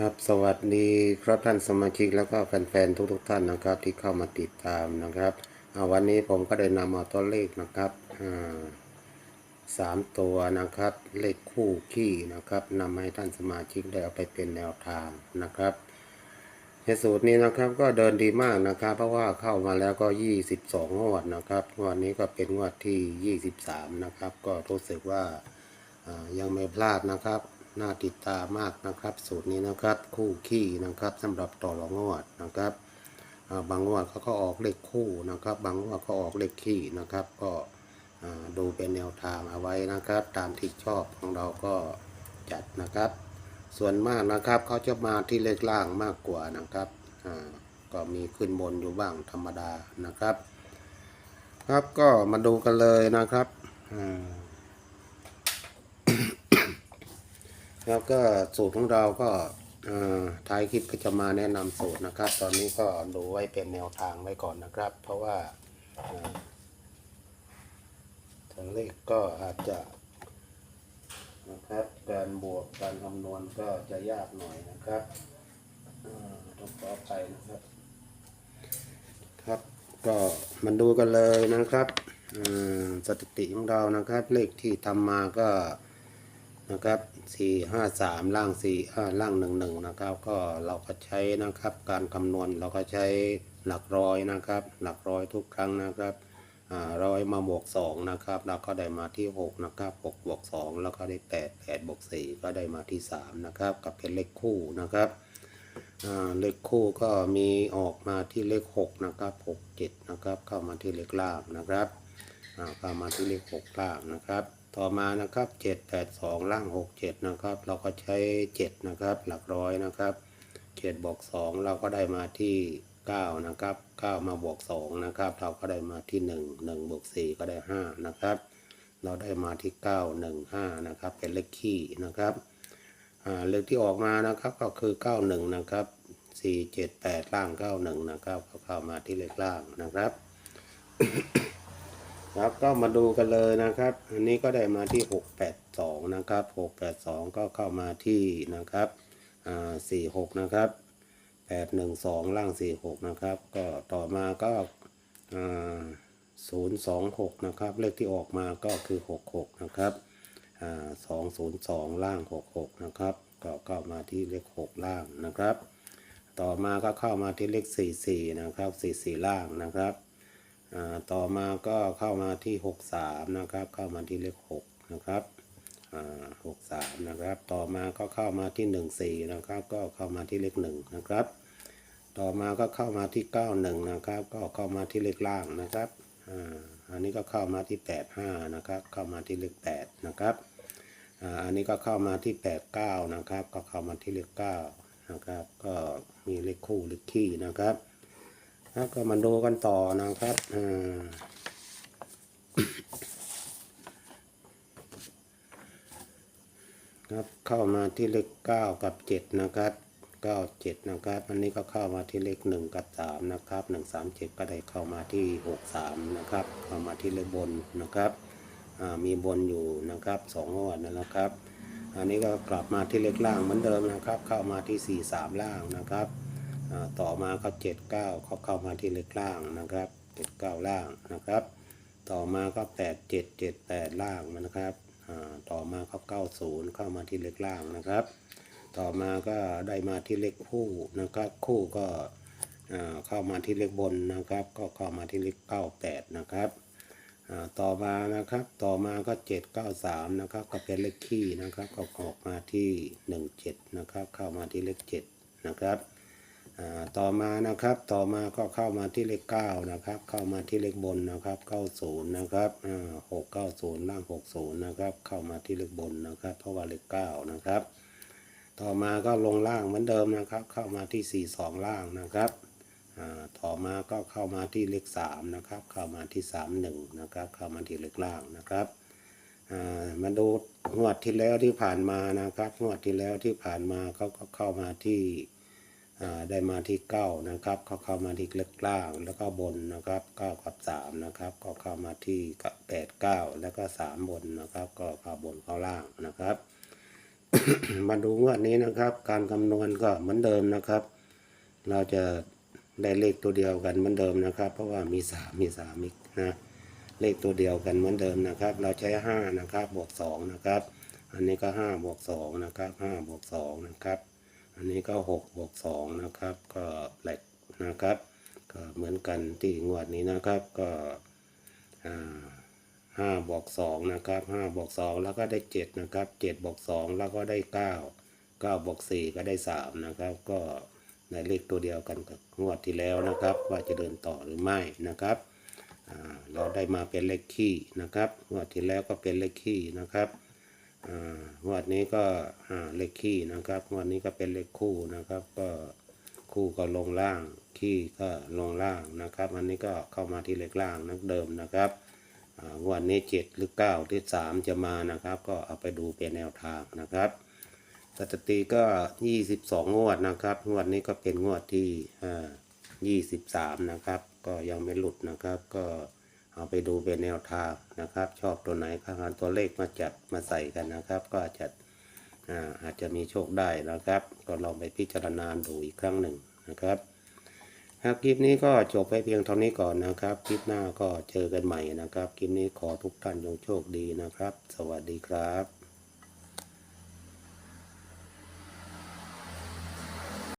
ครับสวัสดีครับท่านสมาชิกแล้วก็แฟนๆทุกๆท่านนะครับที่เข้ามาติดตามนะครับวันนี้ผมก็ได้นำเอาตัวเลขนะครับสามตัวนะครับเลขคู่ขี้นะครับนำให้ท่านสมาชิกได้เอาไปเป็นแนวทางนะครับในสูตรนี้นะครับก็เดินดีมากนะครับ เพราะว่าเข้ามาแล้วก็ 22งวดนะครับงวดนี้ก็เป็นงวดที่ 23 นะครับ ก็รู้สึกว่ายังไม่พลาดนะครับ น่าติดตามมากนะครับ สูตรนี้นะครับคู่ขี้นะครับสำหรับต่อรองงวดนะครับบางงวดเขาก็ออกเลขคู่นะครับ บางงวดก็ออกเลขขี้นะครับ ก็ดูเป็นแนวทางเอาไว้นะครับ ตามที่ชอบของเราก็จัดนะครับ ส่วนมากนะครับเขาจะมาที่เลขล่างมากกว่านะครับก็มีขึ้นบนอยู่บ้างธรรมดานะครับ ครับก็มาดูกันเลยนะครับอ่า แล้วก็สูตรของเราก็ท้ายคลิปก็จะมาแนะนำสูตรนะครับ ตอนนี้ก็ดูไว้เป็นแนวทางไว้ก่อนนะครับ เพราะว่าเอ่อตัวเลขก็อาจจะนะครับการบวกการคำนวณก็จะยากหน่อยนะครับต่อต้องขอไปนะครับ ครับก็มาดูกันเลยนะครับสถิติของเรานะครับ เลขที่ทำมาก็ นะครับสี่ห้าสามล่างสี่ล่างหนึ่งหนึ่งนะครับ ก็เราก็ใช้นะครับ การคำนวณเราก็ใช้หลักร้อยนะครับ หลักร้อยทุกครั้งนะครับอ่าร้อยมาบวกสองนะครับ เราก็ได้มาที่หกนะครับหกบวกสองแล้วก็ได้แปดแปดบวกสี่ก็ได้มาที่สามนะครับ กับเป็นเลขคู่นะครับอ่าเลขคู่ก็มีออกมาที่เลขหกนะครับหกเจ็ดนะครับ เข้ามาที่เลขล่างนะครับอ่าเข้ามาที่เลขหกล่างนะครับ ต่อมานะครับเจ็ดแปดสองล่างหกเจ็ดนะครับ เราก็ใช้เจ็ดนะครับ หลักร้อยนะครับเจ็ดบวกสองเราก็ได้มาที่เก้านะครับเก้ามาบวกสองนะครับ เราก็ได้มาที่หนึ่งหนึ่งบวกสี่ก็ได้ห้านะครับ เราได้มาที่เก้าหนึ่งห้านะครับ เป็นเลขคี่นะครับเลขที่ออกมานะครับก็คือเก้าหนึ่งนะครับสี่เจ็ดแปดล่างเก้าหนึ่งนะครับ ก็เข้ามาที่เลขล่างนะครับ ครับก็มาดูกันเลยนะครับ อันนี้ก็ได้มาที่ 682 นะครับ 682 ก็เข้ามาที่นะครับอ่า46 นะครับ 812 ล่าง 46 นะครับ ก็ต่อมาก็อ่า026 นะครับ เลขที่ออกมาก็คือ 66 นะครับอ่า202 ล่าง 66 นะครับ ก็เข้ามาที่เลข 6 ล่างนะครับ ต่อมาก็เข้ามาที่เลข 44 นะครับ 44 ล่างนะครับ ต่อมาก็เข้ามาที่63นะครับ เข้ามาที่เลข6นะครับอ่า63นะครับ ต่อมาก็เข้ามาที่14นะครับ ก็เข้ามาที่เลข1นะครับ ต่อมาก็เข้ามาที่91นะครับ ก็เข้ามาที่เลขล่างนะครับอันนี้ก็เข้ามาที่85นะครับ เข้ามาที่เลข8นะครับอันนี้ก็เข้ามาที่89นะครับ ก็เข้ามาที่เลข9นะครับ ก็มีเลขคู่เลขคี่นะครับ แล้วก็มาดูกันต่อนะครับอ่าครับเข้ามาที่เลขเก้ากับเจ็ดนะครับเก้าเจ็ดนะครับ อันนี้ก็เข้ามาที่เลขหนึ่งกับสามนะครับหนึ่งสามเจ็ดก็ได้เข้ามาที่หกสามนะครับ เข้ามาที่เลขบนนะครับอ่ามีบนอยู่นะครับสองงวดนะครับ อันนี้ก็กลับมาที่เลขล่างเหมือนเดิมนะครับ เข้ามาที่สี่สามล่างนะครับ ต่อมาก็เจ็ดเก้าเขาเข้ามาที่เลขล่างนะครับเจ็ดเก้าล่างนะครับ ต่อมาก็แปดเจ็ดเจ็ดแปดล่างนะครับต่อมาก็เก้าศูนย์เข้ามาที่เลขล่างนะครับ ต่อมาก็ได้มาที่เลขคู่นะครับ คู่ก็เข้ามาที่เลขบนนะครับ ก็เข้ามาที่เลขเก้าแปดนะครับต่อมานะครับ ต่อมาก็เจ็ดเก้าสามนะครับ ก็เป็นเลขขี้นะครับ ก็ออกมาที่หนึ่งเจ็ดนะครับ เข้ามาที่เลขเจ็ดนะครับ ต่อมานะครับต่อมาก็เข้ามาที่เลขเก้านะครับ เข้ามาที่เลขบนนะครับเก้าศูนย์นะครับหกเก้าศูนย์ล่างหกศูนย์นะครับ เข้ามาที่เลขบนนะครับ เพราะว่าเลขเก้านะครับ ต่อมาก็ลงล่างเหมือนเดิมนะครับ เข้ามาที่สี่สองล่างนะครับต่อมาก็เข้ามาที่เลขสามนะครับ เข้ามาที่สามหนึ่งนะครับ เข้ามาที่เลขล่างนะครับมาดูงวดที่แล้วที่ผ่านมานะครับงวดที่แล้วที่ผ่านมาเขาก็เข้ามาที่ ได้มาที่เก้านะครับก็เข้ามาที่เล็กล่างแล้วก็บนนะครับเก้ากับสามนะครับก็เข้ามาที่แปดเก้าแล้วก็สามบนนะครับ ก็เข้าบนเข้าล่างนะครับ มาดูงวดนี้นะครับ การคำนวณก็เหมือนเดิมนะครับ เราจะได้เลขตัวเดียวกันเหมือนเดิมนะครับ เพราะว่ามีสามมีสามอีกนะเลขตัวเดียวกันเหมือนเดิมนะครับ เราใช้ห้านะครับบวกสองนะครับ อันนี้ก็ห้าบวกสองนะครับห้าบวกสองนะครับ อันนี้ก็หกบวกสองนะครับ ก็แหลกนะครับ ก็เหมือนกันที่งวดนี้นะครับ ก็ห้าบวกสองนะครับห้าบวกสองแล้วก็ได้เจ็ดนะครับเจ็ดบวกสองแล้วก็ได้เก้าเก้าบวกสี่ก็ได้สามนะครับ ก็ในเลขตัวเดียวกันกับงวดที่แล้วนะครับ ว่าจะเดินต่อหรือไม่นะครับเราได้มาเป็นเลขคี่นะครับงวดที่แล้วก็เป็นเลขคี่นะครับ งวดนี้ก็อ่าเลขขี้นะครับงวดนี้ก็เป็นเลขคู่นะครับ ก็คู่ก็ลงล่าง ขี้ก็ลงล่างนะครับ อันนี้ก็เข้ามาที่เลขล่างนักเดิมนะครับอ่างวดนี้เจ็ดหรือเก้าที่สามจะมานะครับ ก็เอาไปดูเป็นแนวทางนะครับสถิติก็ยี่สิบสองงวดนะครับงวดนี้ก็เป็นงวดที่อ่ายี่สิบสามนะครับ ก็ยังไม่หลุดนะครับก็ เอาไปดูเป็นแนวทางนะครับ ชอบตัวไหนข้างตัวเลขมาจัดมาใส่กันนะครับ ก็อาจจะอาอาจจะมีโชคได้นะครับ ก็ลองไปพิจารณาดูอีกครั้งหนึ่งนะครับครับคลิปนี้ก็จบไปเพียงเท่านี้ก่อนนะครับ คลิปหน้าก็เจอกันใหม่นะครับ คลิปนี้ขอทุกท่านจงโชคดีนะครับ สวัสดีครับ